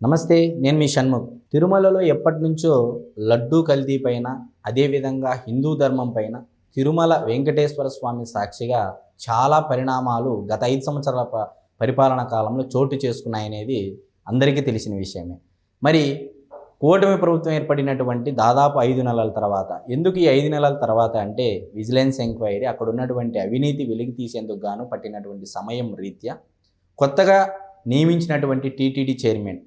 నమస్తే నేను మీ షణ్ముఖ్. తిరుమలలో ఎప్పటి నుంచో లడ్డూ కల్తీ పైన అదేవిధంగా హిందూ ధర్మం పైన తిరుమల వెంకటేశ్వర స్వామి సాక్షిగా చాలా పరిణామాలు గత ఐదు సంవత్సరాల ప- పరిపాలన కాలంలో చోటు చేసుకున్నాయనేది అందరికీ తెలిసిన విషయమే. మరి కూటమి ప్రభుత్వం ఏర్పడినటువంటి దాదాపు ఐదు నెలల తర్వాత ఎందుకు ఈ ఐదు నెలల తర్వాత అంటే విజిలెన్స్ ఎంక్వైరీ అక్కడ ఉన్నటువంటి అవినీతి వెలికి తీసేందుకు గాను పట్టినటువంటి సమయం రీత్యా కొత్తగా నియమించినటువంటి టీటీడీ చైర్మన్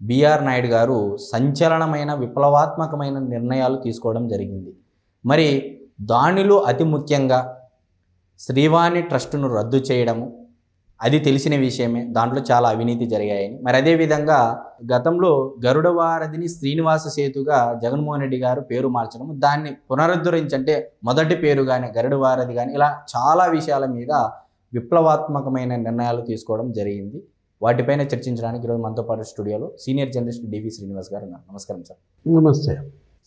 బిఆర్ నాయుడు గారు సంచలనమైన విప్లవాత్మకమైన నిర్ణయాలు తీసుకోవడం జరిగింది. మరి దానిలో అతి ముఖ్యంగా శ్రీవాణి ట్రస్టును రద్దు చేయడము అది తెలిసిన విషయమే. దాంట్లో చాలా అవినీతి జరిగాయని. మరి అదేవిధంగా గతంలో గరుడ వారధిని శ్రీనివాస సేతుగా జగన్మోహన్ రెడ్డి గారు పేరు మార్చడం దాన్ని పునరుద్ధరించంటే మొదటి పేరు కానీ గరుడ వారధి కానీ ఇలా చాలా విషయాల మీద విప్లవాత్మకమైన నిర్ణయాలు తీసుకోవడం జరిగింది. వాటిపైన చర్చించడానికి ఈరోజు మనతో పాటు స్టూడియోలో సీనియర్ జర్నలిస్ట్ డివి శ్రీనివాస్ గారు ఉన్నారు. నమస్కారం సార్. నమస్తే.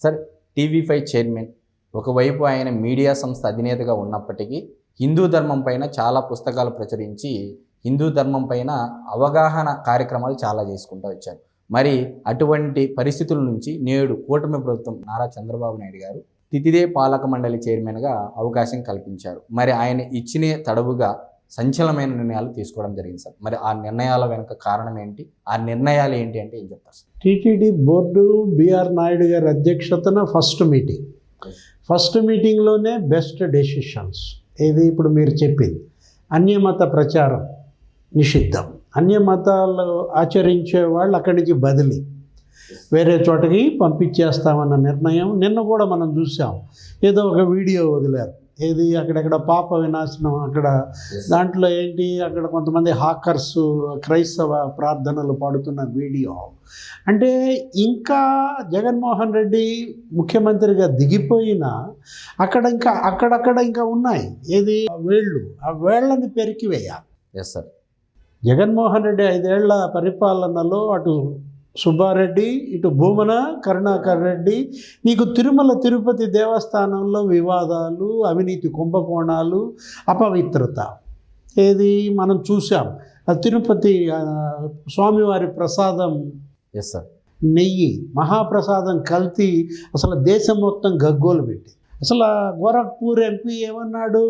సార్ టీవీ ఫైవ్ చైర్మన్ ఒకవైపు ఆయన మీడియా సంస్థ అధినేతగా ఉన్నప్పటికీ హిందూ ధర్మం పైన చాలా పుస్తకాలు ప్రచురించి హిందూ ధర్మం పైన అవగాహన కార్యక్రమాలు చాలా చేసుకుంటూ వచ్చారు. మరి అటువంటి పరిస్థితుల నుంచి నేడు కూటమి ప్రభుత్వం నారా చంద్రబాబు నాయుడు గారు తితిదే పాలక మండలి చైర్మన్గా అవకాశం కల్పించారు. మరి ఆయన ఇచ్చిన తడవుగా సంచలనమైన నిర్ణయాలు తీసుకోవడం జరిగింది సార్. మరి ఆ నిర్ణయాల వెనుక కారణం ఏంటి? ఆ నిర్ణయాలు ఏంటి అంటే ఏం చెప్తారు sir? TTD board BR Naidu గారి అధ్యక్షతన ఫస్ట్ మీటింగ్. ఫస్ట్ మీటింగ్లోనే బెస్ట్ డెసిషన్స్. ఏది ఇప్పుడు మీరు చెప్పింది? అన్యమత ప్రచారం నిషిద్ధం. అన్యమతాలు ఆచరించే వాళ్ళు అక్కడి నుంచి బదిలీ. వేరే చోటకి పంపించేస్తామన్న నిర్ణయం నిన్న కూడా మనం చూసాం. ఏదో ఒక వీడియో వదిలారు. ఏది అక్కడక్కడ పాప వినాశనం అక్కడ దాంట్లో ఏంటి? అక్కడ కొంతమంది హాకర్స్ క్రైస్తవ ప్రార్థనలు పాడుతున్న వీడియో. అంటే ఇంకా జగన్మోహన్ రెడ్డి ముఖ్యమంత్రిగా దిగిపోయినా అక్కడ ఇంకా అక్కడక్కడ ఇంకా ఉన్నాయి. ఏది? వేళ్ళు. ఆ వేళ్ళని పెరికివేయాలి. ఎస్ సార్ జగన్మోహన్ రెడ్డి ఐదేళ్ళ పరిపాలనలో అటు సుబ్బారెడ్డి ఇటు భూమన కరుణాకర్ రెడ్డి నీకు తిరుమల తిరుపతి దేవస్థానంలో వివాదాలు అవినీతి కుంభకోణాలు అపవిత్రత. ఏది మనం చూసాం తిరుపతి స్వామివారి ప్రసాదం. ఎస్ సార్ నెయ్యి మహాప్రసాదం కల్తీ అసలు దేశం మొత్తం గగ్గోలు పెట్టి. అసలు గోరఖ్పూర్ ఎంపీ ఏమన్నాడు?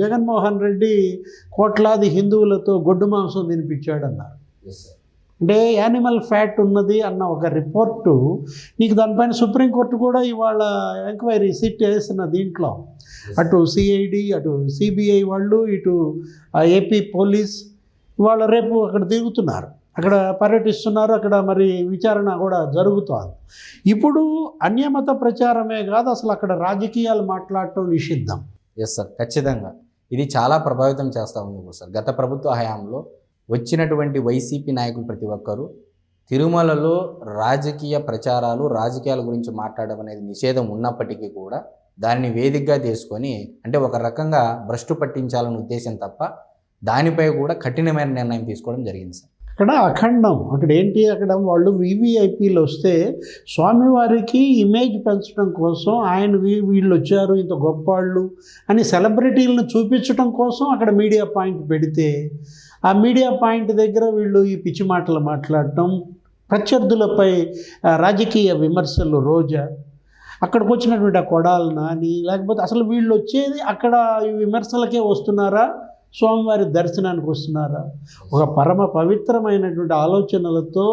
జగన్మోహన్ రెడ్డి కోట్లాది హిందువులతో గొడ్డు మాంసం తినిపించాడన్నారు. ఎస్ సార్ అంటే యానిమల్ ఫ్యాట్ ఉన్నది అన్న ఒక రిపోర్టు. నీకు దానిపైన సుప్రీంకోర్టు కూడా ఇవాళ ఎంక్వైరీ సిట్ వేసిన దీంట్లో. అటు సిఐడి అటు సిబిఐ వాళ్ళు ఇటు ఏపీ పోలీస్ ఇవాళ రేపు అక్కడ తిరుగుతున్నారు. అక్కడ పర్యటిస్తున్నారు. అక్కడ మరి విచారణ కూడా జరుగుతోంది. ఇప్పుడు అన్యమత ప్రచారమే కాదు అసలు అక్కడ రాజకీయాలు మాట్లాడటం నిషిద్ధం. ఎస్ సార్ ఖచ్చితంగా. ఇది చాలా ప్రభావితం చేస్తూ ఉంది ఇప్పుడు సార్ గత ప్రభుత్వ హయాంలో వచ్చినటువంటి వైసీపీ నాయకులు ప్రతి ఒక్కరూ తిరుమలలో రాజకీయ ప్రచారాలు రాజకీయాల గురించి మాట్లాడడం అనేది నిషేధం ఉన్నప్పటికీ కూడా దానిని వేదికగా తీసుకొని అంటే ఒక రకంగా భ్రష్టు పట్టించాలనే ఉద్దేశం తప్ప దానిపై కూడా కఠినమైన నిర్ణయం తీసుకోవడం జరిగింది సార్. అక్కడ అఖండం అక్కడ ఏంటి అక్కడ వాళ్ళు వివిఐపీలు వస్తే స్వామివారికి ఇమేజ్ పెంచడం కోసం ఆయన వీళ్ళు వచ్చారు ఇంత గొప్పవాళ్ళు అని సెలబ్రిటీలను చూపించడం కోసం అక్కడ మీడియా పాయింట్ పెడితే ఆ మీడియా పాయింట్ దగ్గర వీళ్ళు ఈ పిచ్చి మాటలు మాట్లాడటం ప్రత్యర్థులపై రాజకీయ విమర్శలు రోజా. అక్కడికి వచ్చినటువంటి ఆ కొడాలు నాని లేకపోతే అసలు వీళ్ళు వచ్చేది అక్కడ ఈ విమర్శలకే వస్తున్నారా? స్వామివారి దర్శనానికి వస్తున్నారా? ఒక పరమ పవిత్రమైనటువంటి ఆలోచనలతో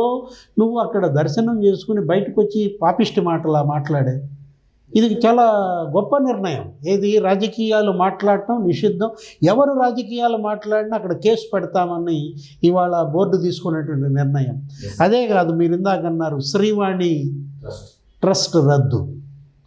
నువ్వు అక్కడ దర్శనం చేసుకుని బయటకు వచ్చి పాపిష్టి మాటలా మాట్లాడే ఇది చాలా గొప్ప నిర్ణయం. ఏది? రాజకీయాలు మాట్లాడటం నిషిద్ధం. ఎవరు రాజకీయాలు మాట్లాడినా అక్కడ కేసు పెడతామని ఇవాళ బోర్డు తీసుకునేటువంటి నిర్ణయం. అదే కాదు మీరు ఇందాక అన్నారు శ్రీవాణి ట్రస్ట్ రద్దు.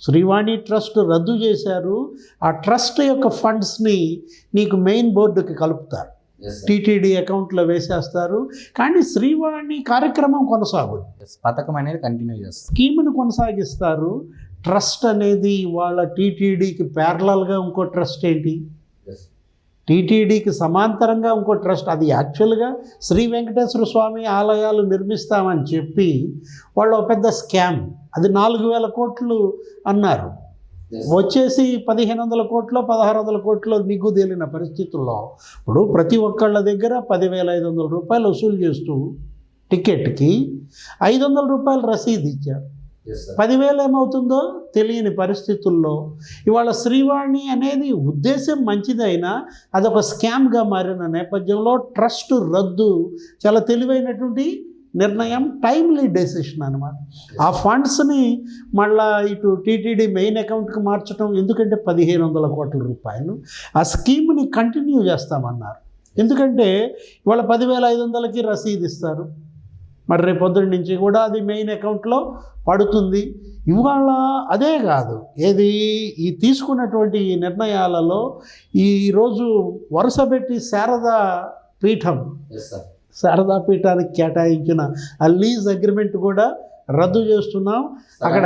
శ్రీవాణి ట్రస్ట్ రద్దు చేశారు. ఆ ట్రస్ట్ యొక్క ఫండ్స్ని నీకు మెయిన్ బోర్డుకి కలుపుతారు. టీటీడీ అకౌంట్లో వేసేస్తారు. కానీ శ్రీవాణి కార్యక్రమం Yes, పథకం అనేది కంటిన్యూ చేస్తారు. స్కీమ్ను కొనసాగిస్తారు. ట్రస్ట్ అనేది వాళ్ళ టీటీడీకి ప్యారలల్గా ఇంకో ట్రస్ట్ ఏంటి? టీటీడీకి సమాంతరంగా ఇంకో ట్రస్ట్. అది యాక్చువల్గా శ్రీ వెంకటేశ్వర స్వామి ఆలయాలు నిర్మిస్తామని చెప్పి వాళ్ళు ఒక పెద్ద స్కామ్. అది నాలుగు వేల కోట్లు అన్నారు. వచ్చేసి పదిహేను వందల కోట్లు పదహారు వందల కోట్లు మీకు తేలిన పరిస్థితుల్లో ఇప్పుడు ప్రతి ఒక్కళ్ళ దగ్గర పదివేల ఐదు వందల రూపాయలు వసూలు చేస్తూ టికెట్కి ఐదు వందల రూపాయలు రసీదు ఇచ్చారు. పదివేలు ఏమవుతుందో తెలియని పరిస్థితుల్లో ఇవాళ శ్రీవాణి అనేది ఉద్దేశం మంచిదైనా అదొక స్కామ్గా మారిన నేపథ్యంలో ట్రస్ట్ రద్దు చాలా తెలివైనటువంటి నిర్ణయం టైమ్లీ డెసిషన్ అనమాట ఆ ఫండ్స్ని మళ్ళా ఇటు టీటీడీ మెయిన్ అకౌంట్కి మార్చడం ఎందుకంటే పదిహేను వందల కోట్ల రూపాయలు. ఆ స్కీమ్ని కంటిన్యూ చేస్తామన్నారు. ఎందుకంటే ఇవాళ పదివేల ఐదు వందలకి రసీదు ఇస్తారు. మరి రేపు పొద్దున్న నుంచి కూడా అది మెయిన్ అకౌంట్లో పడుతుంది. ఇవాళ అదే కాదు. ఏది? ఈ తీసుకున్నటువంటి ఈ నిర్ణయాలలో ఈరోజు వరుసపెట్టి శారదా పీఠం శారదా పీఠానికి కేటాయించిన ఆ లీజ్ అగ్రిమెంట్ కూడా రద్దు చేస్తున్నాం. అక్కడ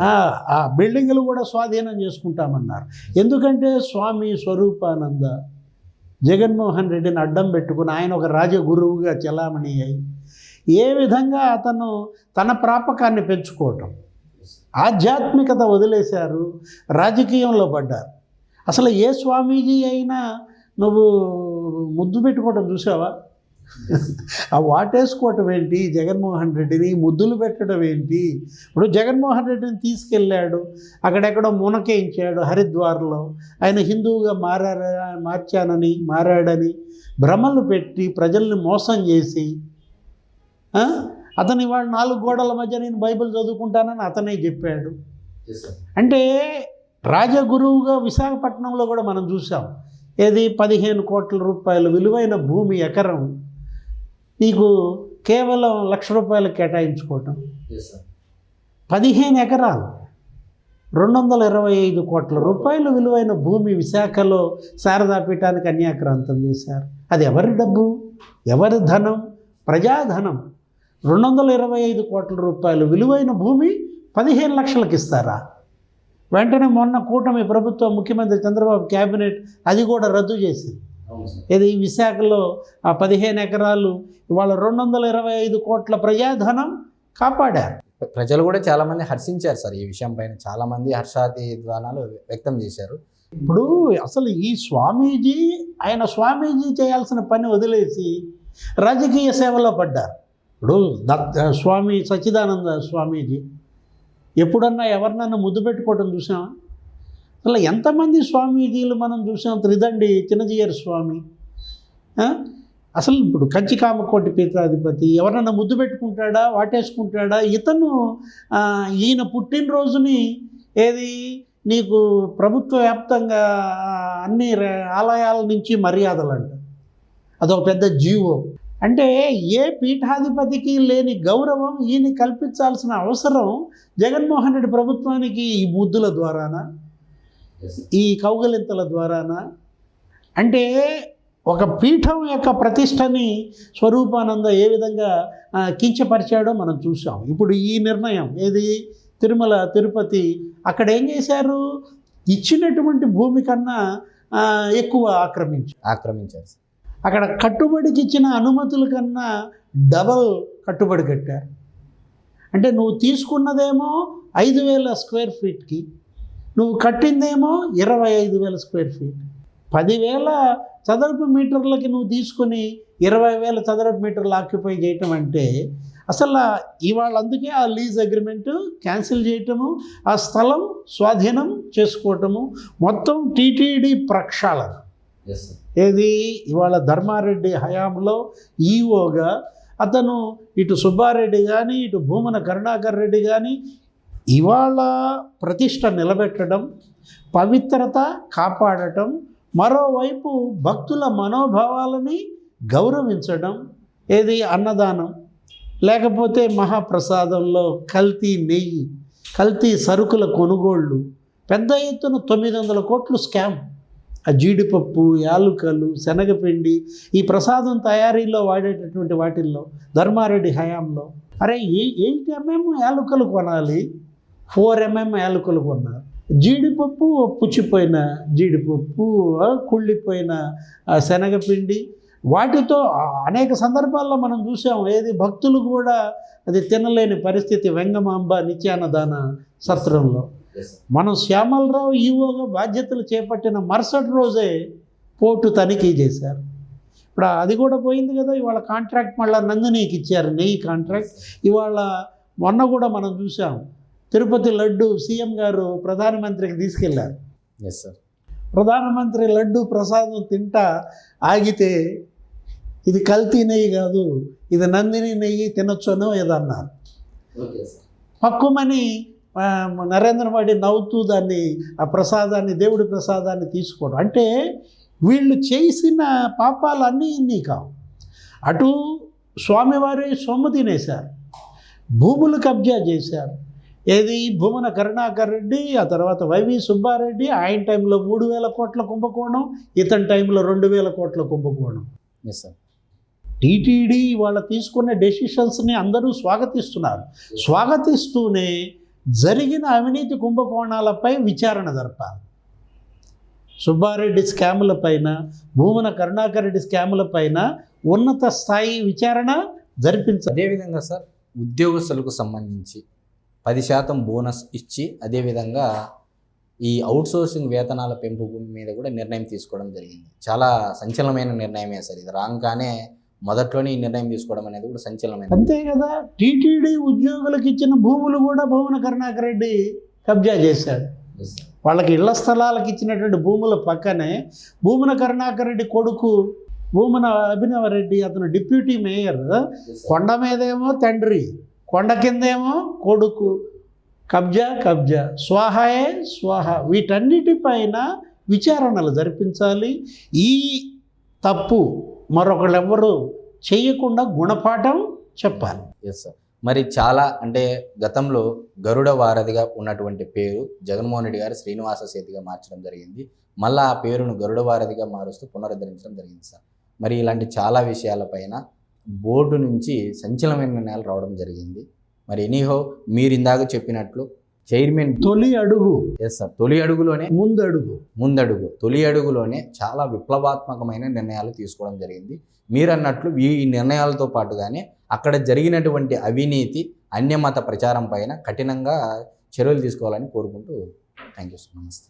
ఆ, ఆ బిల్డింగ్లు కూడా స్వాధీనం చేసుకుంటామన్నారు. ఎందుకంటే స్వామి స్వరూపానంద జగన్మోహన్ రెడ్డిని అడ్డం పెట్టుకుని ఆయన ఒక రాజగురువుగా చలామణి అయి ఏ విధంగా అతను తన ప్రాపకాన్ని పెంచుకోవటం? ఆధ్యాత్మికత వదిలేశారు రాజకీయంలో పడ్డారు. అసలు ఏ స్వామీజీ అయినా నువ్వు ముద్దు పెట్టుకోవటం చూసావా? ఆ వాటేసుకోవటం ఏంటి? జగన్మోహన్ రెడ్డిని ముద్దులు పెట్టడం ఏంటి? ఇప్పుడు జగన్మోహన్ రెడ్డిని తీసుకెళ్ళాడు అక్కడెక్కడో మునకేయించాడు హరిద్వార్లో. ఆయన హిందువుగా మారారా మార్చానని మారాడని భ్రమలు పెట్టి ప్రజల్ని మోసం చేసి అతను ఇవాళ నాలుగు గోడల మధ్య నేను బైబిల్ చదువుకుంటానని అతనే చెప్పాడు. అంటే రాజగురువుగా విశాఖపట్నంలో కూడా మనం చూసాం. ఏది? పదిహేను కోట్ల రూపాయలు విలువైన భూమి ఎకరం. నీకు కేవలం లక్ష రూపాయలు కేటాయించుకోవటం. పదిహేను ఎకరాలు. రెండు వందల ఇరవై ఐదు కోట్ల రూపాయలు విలువైన భూమి విశాఖలో శారదాపీఠానికి అన్యాక్రాంతం చేశారు. అది ఎవరి డబ్బు? ఎవరి ధనం? ప్రజాధనం. రెండు వందల ఇరవై ఐదు కోట్ల రూపాయలు విలువైన భూమి పదిహేను లక్షలకు ఇస్తారా? వెంటనే మొన్న కూటమి ప్రభుత్వం ముఖ్యమంత్రి చంద్రబాబు క్యాబినెట్ అది కూడా రద్దు చేసింది. ఇది విశాఖలో ఆ పదిహేను ఎకరాలు ఇవాళ రెండు వందల ఇరవై ఐదు కోట్ల ప్రజాధనం కాపాడారు. ప్రజలు కూడా చాలా మంది హర్షించారు సార్ ఈ విషయం పైన. చాలా మంది హర్షాతి ద్వానాలు వ్యక్తం చేశారు. ఇప్పుడు అసలు ఈ స్వామీజీ ఆయన స్వామీజీ చేయాల్సిన పని వదిలేసి రాజకీయ సేవలో పడ్డారు. ఇప్పుడు దత్ స్వామి సచ్చిదానంద స్వామీజీ ఎప్పుడన్నా ఎవరినన్నా ముద్దు పెట్టుకోవటం చూసామా అసలు ఎంతమంది స్వామీజీలు మనం చూసాం? త్రిదండి చిన్నజీయర్ స్వామి అసలు ఇప్పుడు కంచి కామకోటి పీఠాధిపతి ఎవరన్నా ముద్దు పెట్టుకుంటాడా? వాటేసుకుంటాడా? ఇతను ఈయన పుట్టినరోజుని ఏది? నీకు ప్రభుత్వ వ్యాప్తంగా అన్ని ర- ఆలయాల నుంచి మర్యాదలు అంట అదొక పెద్ద జీవో. అంటే ఏ పీఠాధిపతికి లేని గౌరవం ఈయన కల్పించాల్సిన అవసరం జగన్మోహన్ రెడ్డి ప్రభుత్వానికి ఈ ముద్దుల ద్వారానా? ఈ కౌగలింతల ద్వారానా? అంటే ఒక పీఠం యొక్క ప్రతిష్టని స్వరూపానంద ఏ విధంగా కించపరిచాడో మనం చూసాం ఇప్పుడు ఈ నిర్ణయం ఏది? తిరుమల తిరుపతి అక్కడ ఏం చేశారు? ఇచ్చినటువంటి భూమి కన్నా ఎక్కువ ఆక్రమించారు. ఆక్రమించారు. అక్కడ కట్టుబడికి ఇచ్చిన అనుమతుల కన్నా డబల్ కట్టుబడి కట్టారు. అంటే నువ్వు తీసుకున్నదేమో ఐదు వేల స్క్వేర్ ఫీట్కి నువ్వు కట్టిందేమో ఇరవై ఐదు వేల స్క్వేర్ ఫీట్. పదివేల చదరపు మీటర్లకి నువ్వు తీసుకొని ఇరవై వేల చదరపు మీటర్లు ఆక్యుపై చేయటం అంటే అసలు ఇవాళ అందుకే ఆ లీజ్ అగ్రిమెంట్ క్యాన్సిల్ చేయటము ఆ స్థలం స్వాధీనం చేసుకోవటము మొత్తం టీటీడీ ప్రక్షాళన. ఏది? ఇవాళ ధర్మారెడ్డి హయాంలో ఈఓగా అతను ఇటు సుబ్బారెడ్డి కానీ ఇటు భూమన కరుణాకర్ రెడ్డి కానీ ఇవాళ ప్రతిష్ట నిలబెట్టడం పవిత్రత కాపాడటం మరోవైపు భక్తుల మనోభావాలని గౌరవించడం ఏది? అన్నదానం. లేకపోతే మహాప్రసాదంలో కల్తీ నెయ్యి కల్తీ సరుకుల కొనుగోళ్ళు పెద్ద ఎత్తున తొమ్మిది వందల కోట్లు స్కామ్. ఆ జీడిపప్పు యాలుకలు శనగపిండి ఈ ప్రసాదం తయారీలో వాడేటటువంటి వాటిల్లో ధర్మారెడ్డి హయాంలో. అరే ఏ ఎయిట్ ఎంఎం యాలుకలు కొనాలి? ఫోర్ ఎంఎం యాలుకలు కొన్నారు జీడిపప్పు పుచ్చిపోయిన జీడిపప్పు కుళ్ళిపోయిన ఆ, శనగపిండి. వాటితో అనేక సందర్భాల్లో మనం చూసాం ఏది భక్తులు కూడా అది తినలేని పరిస్థితి వెంగమాంబ నిత్యాన్నదాన సత్రంలో. మనం శ్యామలరావు ఈవోగా బాధ్యతలు చేపట్టిన మరుసటి రోజే పోర్టు తనిఖీ చేశారు. ఇప్పుడు అది కూడా పోయింది కదా ఇవాళ కాంట్రాక్ట్ మళ్ళీ నందినికి ఇచ్చారు నెయ్యి కాంట్రాక్ట్. ఇవాళ మొన్న కూడా మనం చూసాం తిరుపతి లడ్డు సీఎం గారు ప్రధానమంత్రికి తీసుకెళ్ళారు. ఎస్ సార్ ప్రధానమంత్రి లడ్డు ప్రసాదం తింటా ఆగితే ఇది కల్తీ నెయ్యి కాదు ఇది నందిని నెయ్యి తినొచ్చనో ఏదో అన్నారు. ఓకే సార్ పక్కుమని నరేంద్ర మోడీ నవ్వుతూ దాన్ని ఆ ప్రసాదాన్ని దేవుడి ప్రసాదాన్ని తీసుకోవడం. అంటే వీళ్ళు చేసిన పాపాలు అన్నీ ఇన్ని కావు. అటు స్వామివారి సొమ్ము తినేశారు భూములు కబ్జా చేశారు. ఏది? భూమన కరుణాకర్ రెడ్డి ఆ తర్వాత వైవి సుబ్బారెడ్డి ఆయన టైంలో మూడు వేల కోట్ల కుంభకోణం ఇతని టైంలో రెండు వేల కోట్ల కుంభకోణం. ఎస్ సార్ టీటీడీ వాళ్ళ తీసుకున్న డెసిషన్స్ని అందరూ స్వాగతిస్తున్నారు. స్వాగతిస్తూనే జరిగిన అవినీతి కుంభకోణాలపై విచారణ జరపాలి. సుబ్బారెడ్డి స్కాముల పైన భూమన కరుణాకర్ రెడ్డి స్కాముల పైన ఉన్నత స్థాయి విచారణ జరిపించాలి. అదేవిధంగా సార్ ఉద్యోగస్తులకు సంబంధించి పది శాతం బోనస్ ఇచ్చి అదేవిధంగా ఈ అవుట్సోర్సింగ్ వేతనాల పెంపు మీద కూడా నిర్ణయం తీసుకోవడం జరిగింది. చాలా సంచలనమైన నిర్ణయమే సార్ ఇది. రాగానే మొదట్లోనే ఈ నిర్ణయం తీసుకోవడం అనేది కూడా సంచలనమైన అంతే కదా? టీటీడీ ఉద్యోగులకు ఇచ్చిన భూములు కూడా భువన కరుణాకర్ రెడ్డి కబ్జా చేశాడు. వాళ్ళకి ఇళ్ళ స్థలాలకు ఇచ్చినటువంటి భూముల పక్కనే భూమన కరుణాకర్ రెడ్డి కొడుకు భూమన అభినవ రెడ్డి అతను డిప్యూటీ మేయర్. కొండ మీదేమో తండ్రి కొండ కిందేమో కొడుకు. కబ్జా కబ్జా. స్వాహాయే స్వాహ. వీటన్నిటిపైన విచారణలు జరిపించాలి. ఈ తప్పు మరొకళ్ళెవ్వరూ చేయకుండా గుణపాఠం చెప్పాలి. ఎస్ సార్ మరి చాలా అంటే గతంలో గరుడ వారధిగా ఉన్నటువంటి పేరు జగన్మోహన్ రెడ్డి గారు శ్రీనివాస సేతిగా మార్చడం జరిగింది. మళ్ళీ ఆ పేరును గరుడ వారధిగా మారుస్తూ పునరుద్ధరించడం జరిగింది సార్ మరి ఇలాంటి చాలా విషయాలపైన బోర్డు నుంచి సంచలనమైన నిర్ణయాలు రావడం జరిగింది. మరి ఎనీహో మీరు ఇందాక చెప్పినట్లు చైర్మన్ తొలి అడుగు. ఎస్ సార్ తొలి అడుగులోనే ముందు అడుగు. ముందడుగు. తొలి అడుగులోనే చాలా విప్లవాత్మకమైన నిర్ణయాలు తీసుకోవడం జరిగింది. మీరు అన్నట్లు ఈ నిర్ణయాలతో పాటుగానే అక్కడ జరిగినటువంటి అవినీతి అన్యమత ప్రచారం పైన కఠినంగా చర్యలు తీసుకోవాలని కోరుకుంటూ థ్యాంక్ యూ సో నమస్తే.